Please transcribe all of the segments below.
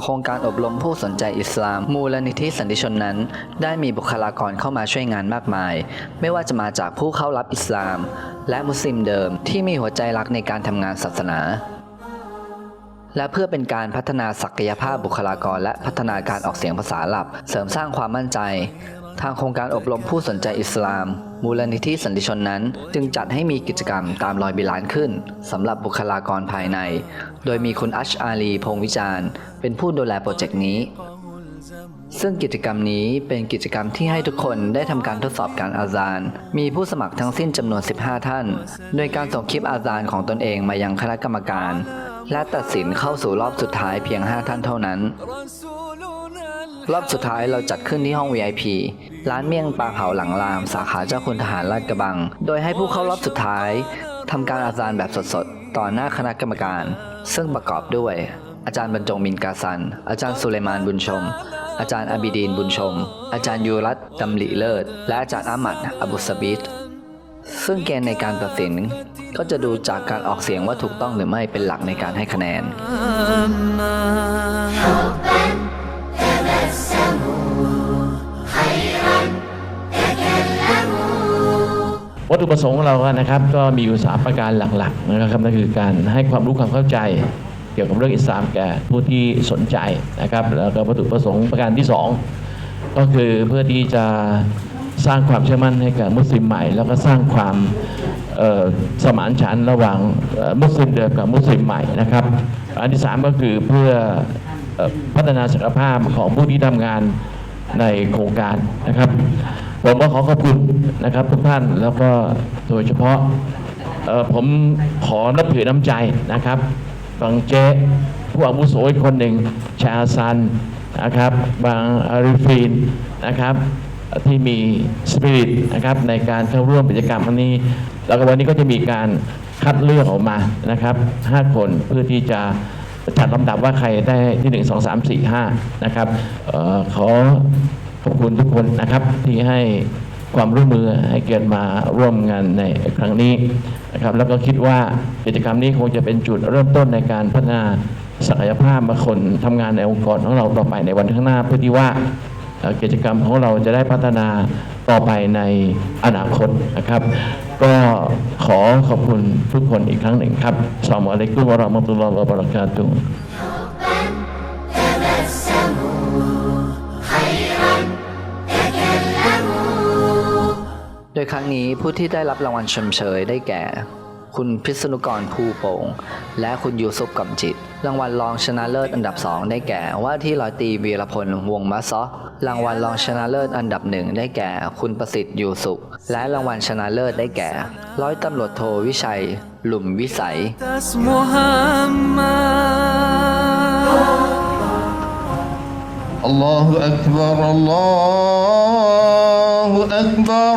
โครงการอบรมผู้สนใจอิสลาม มูลนิธิสันติชนนั้น ได้มีบุคลากรเข้ามาช่วยงานมากมาย ไม่ว่าจะมาจากผู้เข้ารับอิสลาม และมุสลิมเดิมที่มีหัวใจรักในการทำงานศาสนา และเพื่อเป็นการพัฒนาศักยภาพบุคลากรและพัฒนาการออกเสียงภาษาหลับ เสริมสร้างความมั่นใจ ทางโครงการอบรมผู้สนใจอิสลาม มูลนิธิสันติชนนั้น จึงจัดให้มีกิจกรรมตามรอยบิลานขึ้นสำหรับบุคลากรภายใน โดยมีคุณอัชอาลีพงวิจารณ์ เป็นผู้ดูแลโปรเจกต์นี้ ซึ่งกิจกรรมนี้เป็นกิจกรรมที่ให้ทุกคนได้ทำการทดสอบการอาซาน มีผู้สมัครทั้งสิ้นจำนวน 15 ท่าน โดยการส่งคลิปอาซานของตนเองมายังคณะกรรมการ และตัดสินเข้าสู่รอบสุดท้ายเพียง 5 ท่านเท่านั้น รอบสุดท้ายเราจัดขึ้นที่ห้อง VIP ร้านเมี่ยงปลาเผาหลังราม สาขาเจ้าคุณทหารลาดกระบัง โดยให้ผู้เข้ารอบสุดท้ายทำการอาจารย์แบบสดๆ ต่อหน้าคณะกรรมการ ซึ่งประกอบด้วย อาจารย์บรรจงมินกาซัน อาจารย์สุเลมานบุญชม อาจารย์อบิดีนบุญชม อาจารย์ยูรัตดำริเลิศ และอาจารย์อามัดอบุสบิดซึ่งเกณฑ์ในการตัดสินก็จะดูจากการออกเสียงว่าถูกต้องหรือไม่เป็นหลักในการให้คะแนน วัตถุประสงค์ของเรานะครับ ก็มีอยู่สามประการหลักๆนะครับนั่นคือการให้ความรู้ความเข้าใจ เกี่ยวกับเรื่องอิสลามแก่ผู้ที่สนใจนะครับ แล้วก็วัตถุประสงค์ประการที่สองก็คือเพื่อที่จะสร้างความเชื่อมั่นให้กับมุสลิมใหม่ แล้วก็สร้างความสมานฉันระหว่างมุสลิมเดิมกับมุสลิมใหม่นะครับ อันที่สามก็คือเพื่อเอ่อพัฒนาศักยภาพของผู้ที่ทำงานในโครงการนะครับ ผมก็ขอขอบคุณนะครับทุกท่านแล้วก็โดยเฉพาะผมขอนับถือน้ำใจนะครับบางเจ๊ผู้อาวุโสอีกคนหนึ่งชาซันนะครับบางอาริฟีนนะครับที่มีสปิริตนะครับในการเข้าร่วมกิจกรรมครั้งนี้ แล้วก็วันนี้ก็จะมีการคัดเลือกออกมานะครับห้าคนเพื่อที่จะจัดลำดับว่าใครได้ที่หนึ่งสองสามสี่ห้านะครับออขอ อบคุณทุกคนนะครับที่ให้ความร่วมมือให้เกียรติมาร่วมงานในครั้งนี้นะครับ แล้วก็คิดว่ากิจกรรมนี้คงจะเป็นจุดเริ่มต้นในการพัฒนาศักยภาพบาคนทำงานในองค์กรของเราต่อไปในวันข้างหน้า เพื่อที่ว่ากิจกรรมของเราจะได้พัฒนาต่อไปในอนาคตนะครับ ก็ขอขอบคุณทุกคนอีกครั้งหนึ่งครับอัสสลามุอะลัยกุมวะเราะมะตุลลอฮ์วะบะเราะกาตุฮ์ ดยครั้งนี้ผู้ที่ได้รับรางวัลชมเชยได้แก่ คุณพิษณุกรภูโป่ง และคุณยูซุปกำจิต รางวัลรองชนะเลิศอันดับ 2 ได้แก่ ว่าที่ร้อยตีวีรพลวงมัสซอรางวัลรองชนะเลิศอันดับหนึ่งได้แก่ คุณประสิทธิ์ยูสุข และรางวัลชนะเลิศได้แก่ ร้อยตำรวจโทวิชัย หลุมวิสัย الله أكبر الله أكبر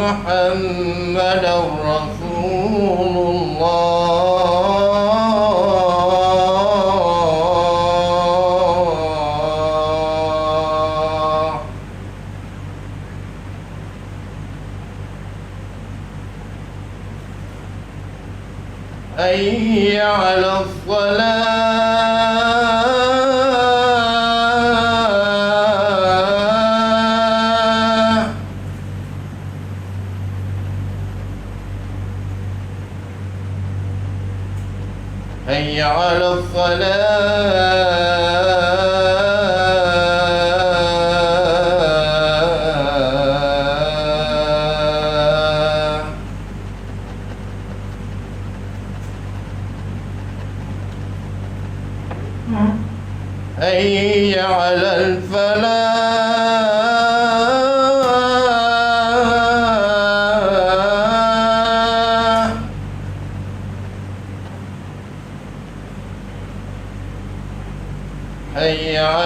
محمدا رسول الله. حي على الصلاة على الفلاح. أي على الفلاح.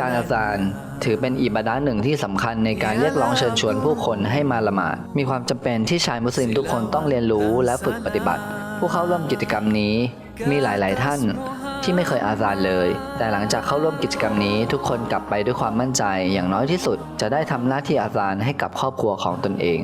การอาจารย์ถือเป็นอิบาดะหนึ่งที่สำคัญในการเรียกร้องเชิญชวนผู้คนให้มาละหมาด มีความจำเป็นที่ชายมุสลิมทุกคนต้องเรียนรู้และฝึกปฏิบัติ ผู้เข้าร่วมกิจกรรมนี้มีหลาย ๆ ท่านที่ไม่เคยอาซานเลย แต่หลังจากเข้าร่วมกิจกรรมนี้ ทุกคนกลับไปด้วยความมั่นใจอย่างน้อยที่สุด จะได้ทำหน้าที่อาซานให้กับครอบครัวของตนเอง